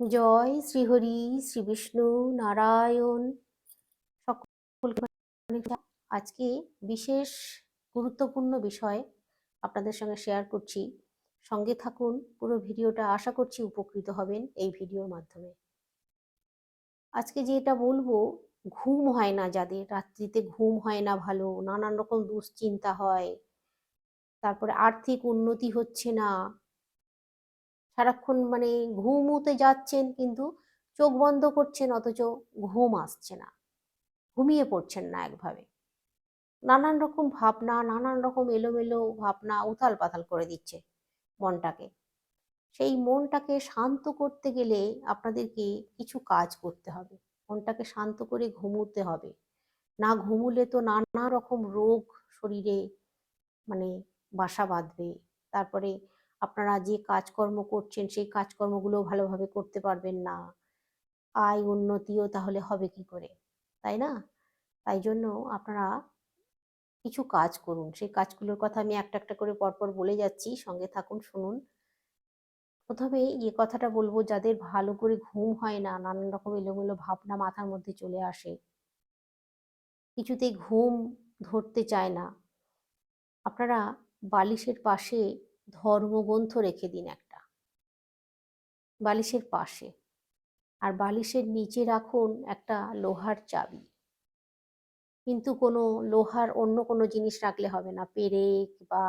জয় শ্রীহরি, শ্রী বিষ্ণু, নারায়ণ। সকলকে আজকে বিশেষ গুরুত্বপূর্ণ বিষয় আপনাদের সঙ্গে শেয়ার করছি। সঙ্গে থাকুন, পুরো ভিডিওটা আশা করছি উপকৃত হবেন এই ভিডিওর মাধ্যমে। আজকে যেটা বলব, ঘুম হয় না যাদের, রাত্রিতে ঘুম হয় না ভালো, নানান রকম দুশ্চিন্তা হয়। তারপরে আর্থিক উন্নতি হচ্ছে না। সারাক্ষণ মানে ঘুমোতে যাচ্ছেন কিন্তু চোখ বন্ধ করছেন, অথচ ঘুম আসছে না। ঘুমিয়ে পড়ছেন না একভাবে। নানান রকম ভাবনা, নানান রকম এলোমেলো ভাবনা উথাল পাথাল করে দিচ্ছে মনটাকে। সেই মনটাকে শান্ত করতে গেলে আপনাদেরকে কিছু কাজ করতে হবে। মনটাকে শান্ত করে ঘুমোতে হবে। না ঘুমুলে তো নানা রকম রোগ শরীরে মানে বাসা বাঁধবে। তারপরে আপনারা যে কাজকর্ম করছেন, সেই কাজকর্মগুলো ভালোভাবে করতে পারবেন না। আয় উন্নতিও তাহলে হবে কি করে, তাই না? তাই জন্য আপনারা কিছু কাজ করুন। সেই কাজগুলোর কথা আমি একটা একটা করে পরপর বলে যাচ্ছি, সঙ্গে থাকুন, শুনুন। প্রথমে এ কথাটা বলব, যাদের ভালো করে ঘুম হয় না, নানান রকম এলোমেলো ভাবনা মাথার মধ্যে চলে আসে। কিছুতেই ঘুম ধরতে চায় না। আপনারা বালিশের পাশে ধর্মগ্রন্থ রেখে দিন একটা। বালিশের পাশে। আর বালিশের নিচে রাখুন একটা লোহার চাবি। কিন্তু কোনো লোহার অন্য কোনো জিনিস রাখলে হবে না। পেরেক বা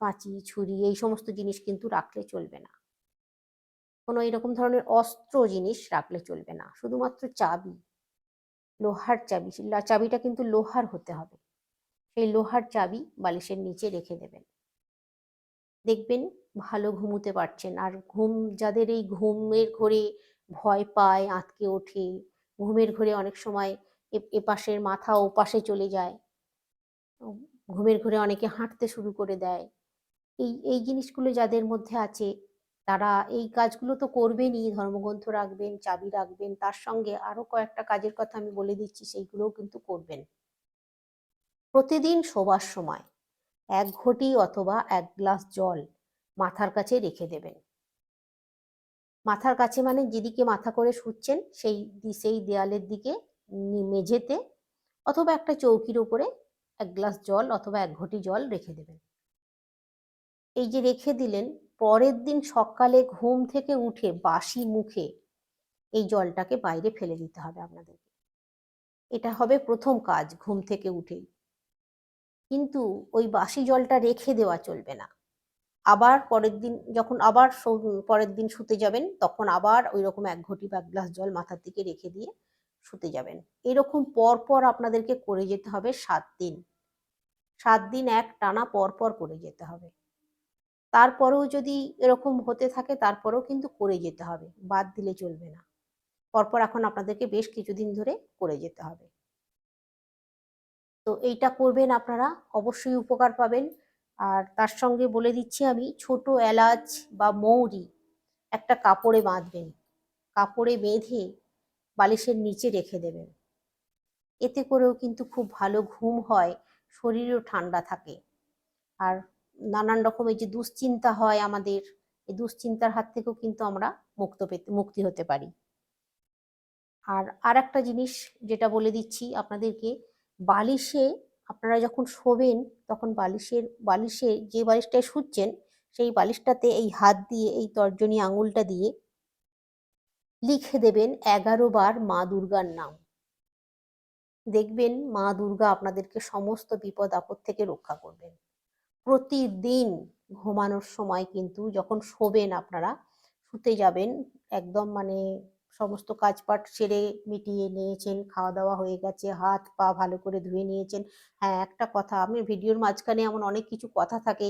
কাঁচি, ছুরি এই সমস্ত জিনিস কিন্তু রাখলে চলবে না। কোনো এরকম ধরনের অস্ত্র জিনিস রাখলে চলবে না। শুধুমাত্র চাবি। লোহার চাবি। চাবিটা কিন্তু লোহার হতে হবে। সেই লোহার চাবি বালিশের নিচে রেখে দেবেন। দেখবেন ভালো ঘুমোতে পারছেন। আর ঘুম, যাদের এই ঘুমের ঘরে ভয় পায়, আঁতকে ওঠে, ঘুমের ঘরে অনেক সময় এ, এপাশের মাথা ও পাশে চলে যায়, ঘুমের ঘরে অনেকে হাঁটতে শুরু করে দেয়। এই এই জিনিসগুলো যাদের মধ্যে আছে, তারা এই কাজগুলো তো করবেনই, ধর্মগ্রন্থ রাখবেন, চাবি রাখবেন, তার সঙ্গে আরও কয়েকটা কাজের কথা আমি বলে দিচ্ছি, সেইগুলোও কিন্তু করবেন। প্রতিদিন শোবার সময়। এক ঘটি অথবা এক গ্লাস জল মাথার কাছে রেখে দেবেন। মাথার কাছে মানে যেদিকে মাথা করে শুচ্ছেন, সেই সেই দেয়ালের দিকে মেঝেতে অথবা একটা চৌকির ওপরে এক গ্লাস জল অথবা এক ঘটি জল রেখে দেবেন। এই যে রেখে দিলেন, পরের দিন সকালে ঘুম থেকে উঠে বাসি মুখে এই জলটাকে বাইরে ফেলে দিতে হবে আপনাদেরকে। এটা হবে প্রথম কাজ, ঘুম থেকে উঠেই। কিন্তু ওই বাসি জলটা রেখে দেওয়া চলবে না। আবার পরের দিন যখন আবার পরের দিন শুতে যাবেন, তখন আবার ওই রকম এক ঘটি বা এক গ্লাস জল মাথার দিকে রেখে দিয়ে শুতে যাবেন। এরকম পর পর আপনাদেরকে করে যেতে হবে সাত দিন। সাত দিন এক টানা পর পর করে যেতে হবে। তারপরেও যদি এরকম হতে থাকে, তারপরেও কিন্তু করে যেতে হবে। বাদ দিলে চলবে না। পরপর এখন আপনাদেরকে বেশ কিছুদিন ধরে করে যেতে হবে। তো এইটা করবেন আপনারা, অবশ্যই উপকার পাবেন। আর তার সঙ্গে বলে দিচ্ছি আমি, ছোট এলাচ বা মৌরি একটা কাপড়ে বাঁধবেন। কাপড়ে বেঁধে বালিশের নিচে রেখে দেবেন। এতে করেও কিন্তু খুব ভালো ঘুম হয়, শরীরও ঠান্ডা থাকে। আর নানান রকমের যে দুশ্চিন্তা হয় আমাদের, এই দুশ্চিন্তার হাত থেকেও কিন্তু আমরা মুক্ত পেতে, মুক্তি হতে পারি। আর আর একটা জিনিস যেটা বলে দিচ্ছি আপনাদেরকে বালিশে আপনারা যখন শোবেন, তখন বালিশের, বালিশে যে বালিশটায় শুচ্ছেন, সেই বালিশটাতে এই হাত দিয়ে, এই তর্জনী আঙুলটা দিয়ে লিখে দেবেন এগারো বার মা দুর্গার নাম। দেখবেন মা দুর্গা আপনাদেরকে সমস্ত বিপদ, আপদ থেকে রক্ষা করবেন। প্রতিদিন ঘুমানোর সময় কিন্তু যখন শোবেন আপনারা, শুতে যাবেন, একদম মানে সমস্ত কাজপাট সেরে মিটিয়ে নিয়েছেন খাওয়া দাওয়া হয়ে গেছে, হাত পা ভালো করে ধুয়ে নিয়েছেন। হ্যাঁ একটা কথা, আমি ভিডিওর মাঝখানে এমন অনেক কিছু কথা থাকে,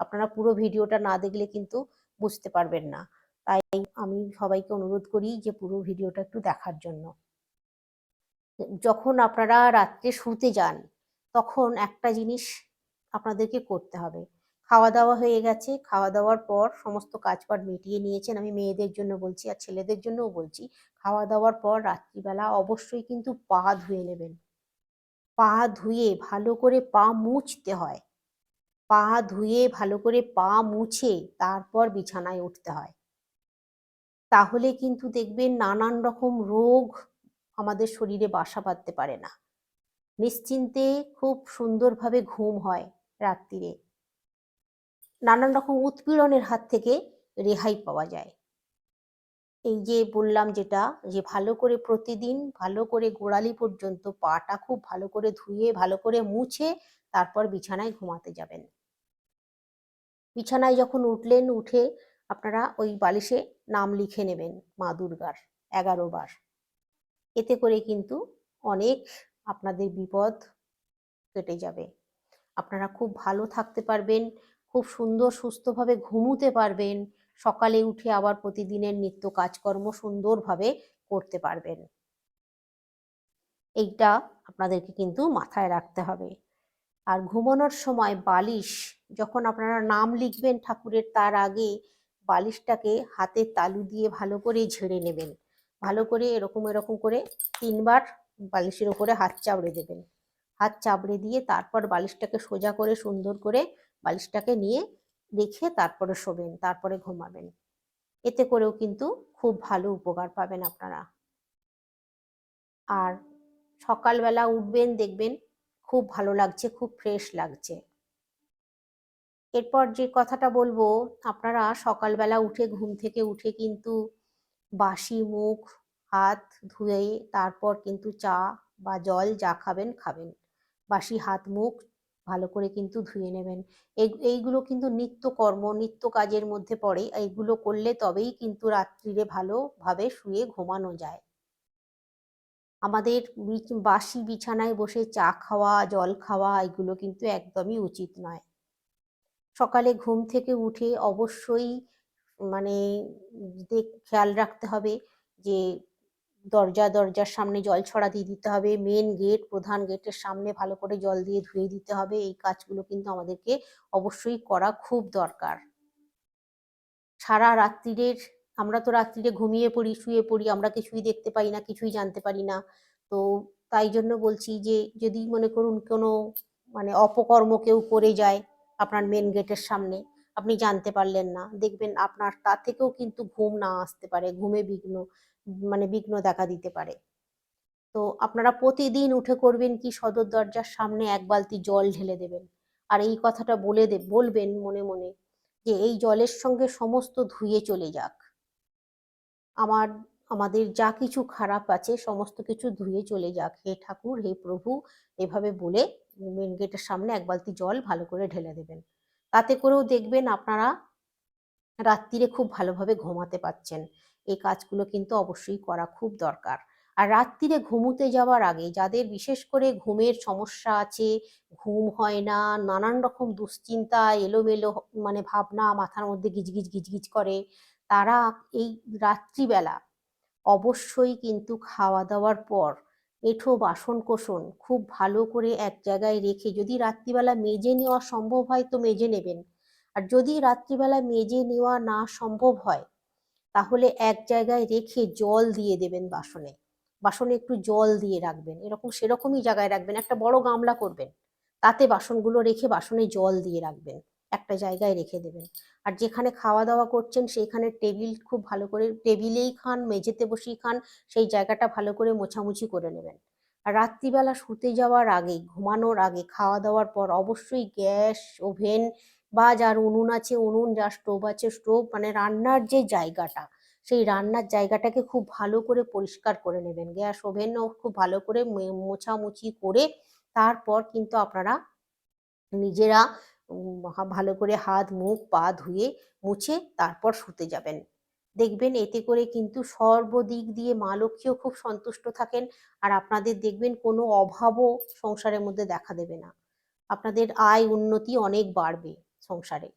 আপনারা পুরো ভিডিওটা না দেখলে কিন্তু বুঝতে পারবেন না। তাই আমি সবাইকে অনুরোধ করি যে পুরো ভিডিওটা একটু দেখার জন্য। যখন আপনারা রাত্রে শুতে যান, তখন একটা জিনিস আপনাদেরকে করতে হবে। খাওয়া দাওয়া হয়ে গেছে। খাওয়া দাওয়ার পর সমস্ত কাজপাট মিটিয়ে নিয়েছেন। আমি মেয়েদের জন্য বলছি আর ছেলেদের জন্যও বলছি খাওয়া দাওয়ার পর রাত্রিবেলা অবশ্যই কিন্তু পা ধুয়ে নেবেন। পা ধুয়ে ভালো করে পা মুছতে হয়। পা ধুয়ে ভালো করে পা মুছে তারপর বিছানায় উঠতে হয়। তাহলে কিন্তু দেখবেন নানান রকম রোগ আমাদের শরীরে বাসা বাঁধতে পারে না। নিশ্চিন্তে খুব সুন্দরভাবে ঘুম হয় রাত্রিরে। নানান রকম উৎপীড়নের হাত থেকে রেহাই পাওয়া যায়। এই যে বললাম যেটা, যে ভালো করে প্রতিদিন ভালো করে গোড়ালি পর্যন্ত পাটা খুব ভালো করে ধুয়ে, ভালো করে মুছে, তারপর বিছানায় ঘুমাতে যাবেন। বিছানায় যখন উঠলেন, উঠে আপনারা ওই বালিশে নাম লিখে নেবেন, মা দুর্গার, এগারো বার। এতে করে কিন্তু অনেক আপনাদের বিপদ কেটে যাবে। আপনারা খুব ভালো থাকতে পারবেন খুব সুন্দর সুস্থভাবে ঘুমুতে পারবেন। সকালে উঠে আবার প্রতিদিনের নিত্য কাজকর্ম সুন্দরভাবে করতে পারবেন। এইটা আপনাদেরকে কিন্তু মাথায় রাখতে হবে। আর ঘুমানোর সময় বালিশ, যখন আপনারা নাম লিখবেন ঠাকুরের তার আগে, বালিশটাকে হাতের তালু দিয়ে ভালো করে ঝেড়ে নেবেন। ভালো করে এরকম এরকম করে তিনবার বালিশের ওপরে হাত চাপড়ে দেবেন। হাত চাপড়ে দিয়ে তারপর বালিশটাকে সোজা করে সুন্দর করে বালিশটাকে নিয়ে রেখে তারপরে শোবেন, তারপরে ঘুমাবেন। এতে করেও কিন্তু খুব ভালো উপকার পাবেন আপনারা। আর সকালবেলা উঠবেন, দেখবেন খুব ভালো লাগছে, খুব ফ্রেশ লাগছে। এরপর যে কথাটা বলব, আপনারা সকালবেলা উঠে, ঘুম থেকে উঠে কিন্তু বাসি, মুখ, হাত ধুয়ে তারপর কিন্তু চা বা জল যা খাবেন খাবেন। বাসি, হাত, মুখ ভালো করে কিন্তু ধুয়ে নেবেন। এই এইগুলো কিন্তু নিত্য কর্ম নিত্য কাজের মধ্যে পড়ে। এইগুলো করলে তবেই কিন্তু রাত্রিরে ভালোভাবে শুয়ে ঘুমানো যায়। আমাদের বাসি বিছানায় বসে চা খাওয়া, জল খাওয়া এগুলো কিন্তু একদমই উচিত নয়। সকালে ঘুম থেকে উঠে অবশ্যই মানে খেয়াল রাখতে হবে যে দরজা, দরজার সামনে জল ছড়া দিয়ে দিতে হবে। মেন গেট প্রধান গেটের সামনে ভালো করে জল দিয়ে ধুয়ে দিতে হবে। এই কাজগুলো কিন্তু আমাদেরকে অবশ্যই করা খুব দরকার। সারা রাত্রিরের, আমরা তো রাত্রিরে ঘুমিয়ে পড়ি, শুয়ে পড়ি, আমরা কিছুই দেখতে পাই না, কিছুই জানতে পারি না। তো তাই জন্য বলছি যে, যদি মনে করুন কোনো মানে অপকর্ম কেউ করে যায় আপনার মেন গেটের সামনে আপনি জানতে পারলেন না। দেখবেন আপনার তা থেকেও কিন্তু ঘুম না আসতে পারে, ঘুমে বিঘ্ন মানে বিঘ্ন দেখা দিতে পারে। তো আপনারা প্রতিদিন উঠে করবেন কি, সদর দরজার সামনে এক বালতি জল ঢেলে দেবেন। আর এই কথাটা বলে দে, বলবেন মনে মনে যে এই জলের সঙ্গে সমস্ত ধুয়ে চলে যাক। আমার, আমাদের যা কিছু খারাপ আছে, সমস্ত কিছু ধুয়ে চলে যাক। হে ঠাকুর, হে প্রভু, এভাবে বলে মেন গেটের সামনে এক বালতি জল ভালো করে ঢেলে দেবেন। তাতে করেও দেখবেন আপনারা রাত্রিরে খুব ভালোভাবে ঘুমাতে পাচ্ছেন এই কাজগুলো কিন্তু অবশ্যই করা খুব দরকার। আর রাত্রিরে ঘুমোতে যাওয়ার আগে যাদের বিশেষ করে ঘুমের সমস্যা আছে, ঘুম হয় না, নানান রকম দুশ্চিন্তা, এলোমেলো মানে ভাবনা মাথার মধ্যে গিজগিজ গিজগিজ করে, তারা এই রাত্রিবেলা অবশ্যই কিন্তু খাওয়া দাওয়ার পর এঁঠো বাসন কোসন, খুব ভালো করে এক জায়গায় রেখে যদি রাত্রিবেলা মেজে নেওয়া সম্ভব হয় তো মেজে নেবেন। আর যদি রাত্রিবেলা মেজে নেওয়া না সম্ভব হয়, তাহলে এক জায়গায় রেখে জল দিয়ে দেবেন বাসনে। বাসনে একটু জল দিয়ে রাখবেন। এরকম সেরকমই জায়গায় রাখবেন। একটা বড় গামলা করবেন। তাতে বাসনগুলো রেখে বাসনে জল দিয়ে রাখবেন। একটা জায়গায় রেখে দেবেন। আর যেখানে খাওয়া দাওয়া করছেন, সেইখানে টেবিল খুব ভালো করে, টেবিলেই খান, মেঝেতে বসেই খান, সেই জায়গাটা ভালো করে মোছামুছি করে নেবেন। আর রাত্রিবেলা শুতে যাওয়ার আগে, ঘুমানোর আগে খাওয়া দাওয়ার পর অবশ্যই গ্যাস, ওভেন, বা যার উনুন আছে, উনুন যার স্টোভ আছে, স্টোভ মানে রান্নার যে জায়গাটা, সেই রান্নার জায়গাটাকে খুব ভালো করে পরিষ্কার করে নেবেন। গ্যাস ওভেনও খুব ভালো করে মোছামুছি করে তারপর কিন্তু আপনারা নিজেরা ভালো করে হাত, মুখ, পা ধুয়ে মুছে তারপর শুতে যাবেন। দেখবেন এতে করে কিন্তু সর্বদিক দিয়ে মা লক্ষ্মীও খুব সন্তুষ্ট থাকেন আর আপনাদের দেখবেন কোনো অভাবও সংসারের মধ্যে দেখা দেবে না। আপনাদের আয় উন্নতি অনেক বাড়বে সংসারে।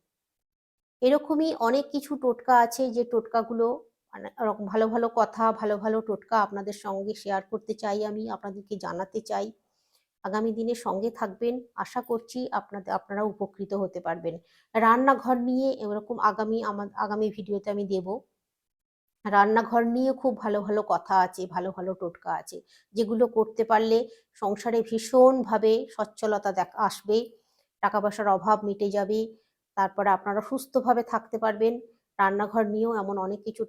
এরকমই অনেক কিছু টোটকা আছে যে টোটকাগুলো মানে ভালো ভালো কথা, ভালো ভালো টোটকা আপনাদের সঙ্গে শেয়ার করতে চাই আমি, আপনাদেরকে জানাতে চাই। আগামী দিনে সঙ্গে থাকবেন। আশা করছি আপনাদের আপনারা উপকৃত হতে পারবেন। রান্নাঘর নিয়ে এরকম আগামী আমার আগামী ভিডিওতে আমি দেব। রান্নাঘর নিয়ে খুব ভালো ভালো কথা আছে, ভালো ভালো টোটকা আছে। যেগুলো করতে পারলে সংসারে ভীষণভাবে সচ্ছলতা দেখা, আসবে, টাকা পয়সার অভাব মিটে যাবে। তারপরে আপনারা সুস্থভাবে থাকতে পারবেন। রান্নাঘর নিয়েও এমন অনেক কিছু